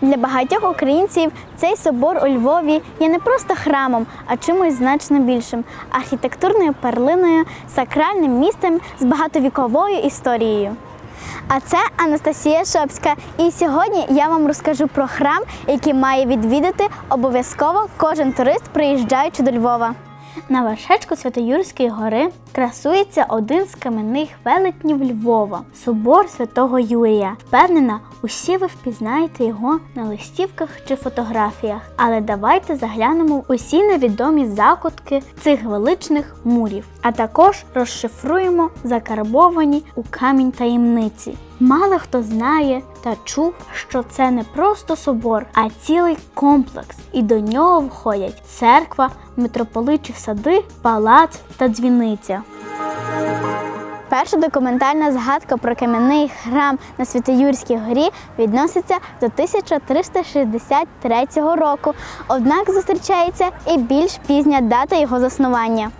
Для багатьох українців цей собор у Львові є не просто храмом, а чимось значно більшим архітектурною перлиною, сакральним місцем з багатовіковою історією. А це Анастасія Шопська. І сьогодні я вам розкажу про храм, який має відвідати обов'язково кожен турист, приїжджаючи до Львова. На вершечку Святоюрської гори красується один з кам'яних велетнів Львова собор святого Юрія. Впевнена, усі ви впізнаєте його на листівках чи фотографіях. Але давайте заглянемо усі невідомі закутки цих величних мурів, а також розшифруємо закарбовані у камінь таємниці. Мало хто знає та чув, що це не просто собор, а цілий комплекс, і до нього входять церква, митрополичі сади, палац та дзвіниця. Перша документальна згадка про кам'яний храм на Святоюрській горі відноситься до 1363 року, однак зустрічається і більш пізня дата його заснування,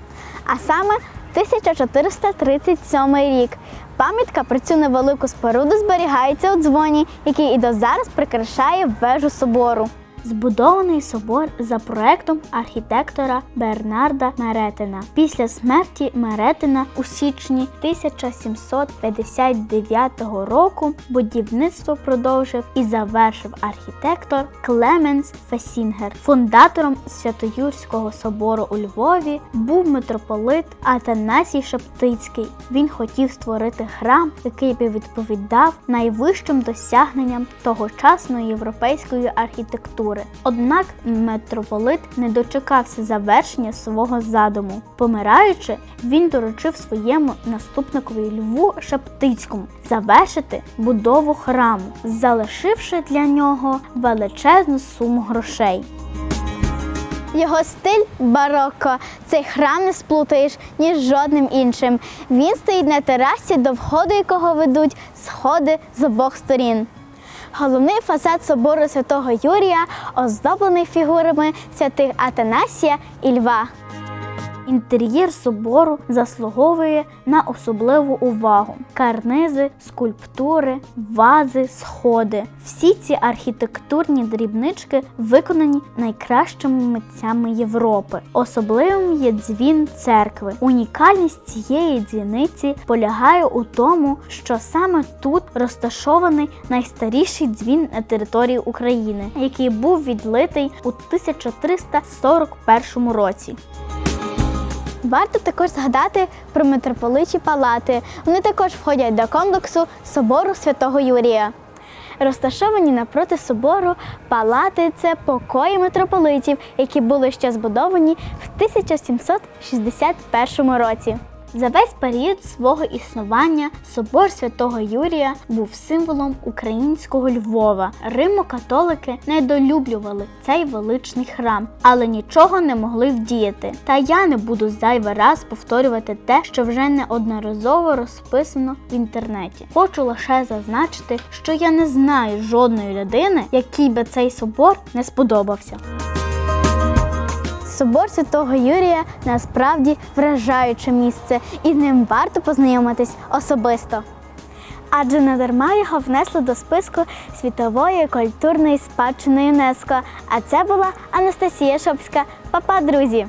а саме 1437 рік. Пам'ятка про цю невелику споруду зберігається у дзвоні, який і до зараз прикрашає вежу собору. Збудований собор за проектом архітектора Бернарда Меретина. Після смерті Меретина у січні 1759 року будівництво продовжив і завершив архітектор Клеменс Фесінгер. Фундатором Святоюрського собору у Львові був митрополит Атанасій Шептицький. Він хотів створити храм, який би відповідав найвищим досягненням тогочасної європейської архітектури. Однак митрополит не дочекався завершення свого задуму. Помираючи, він доручив своєму наступникові Льву Шептицькому завершити будову храму, залишивши для нього величезну суму грошей. Його стиль бароко. Цей храм не сплутаєш ні з жодним іншим. Він стоїть на терасі, до входу якого ведуть сходи з обох сторін. Головний фасад собору святого Юрія оздоблений фігурами святих Атанасія і Льва. Інтер'єр собору заслуговує на особливу увагу: карнизи, скульптури, вази, сходи. Всі ці архітектурні дрібнички виконані найкращими митцями Європи. Особливим є дзвін церкви. Унікальність цієї дзвіниці полягає у тому, що саме тут розташований найстаріший дзвін на території України, який був відлитий у 1341 році. Варто також згадати про митрополичі палати. Вони також входять до комплексу собору святого Юрія. Розташовані напроти собору палати це покої митрополитів, які були ще збудовані в 1761 році. За весь період свого існування собор святого Юрія був символом українського Львова. Римо-католики недолюблювали цей величний храм, але нічого не могли вдіяти. Та я не буду зайвий раз повторювати те, що вже неодноразово розписано в інтернеті. Хочу лише зазначити, що я не знаю жодної людини, якій би цей собор не сподобався. Собор Святого Юрія насправді вражаюче місце, і з ним варто познайомитись особисто. Адже не дарма його внесли до списку світової культурної спадщини ЮНЕСКО. А це була Анастасія Шопська. Па-па, друзі!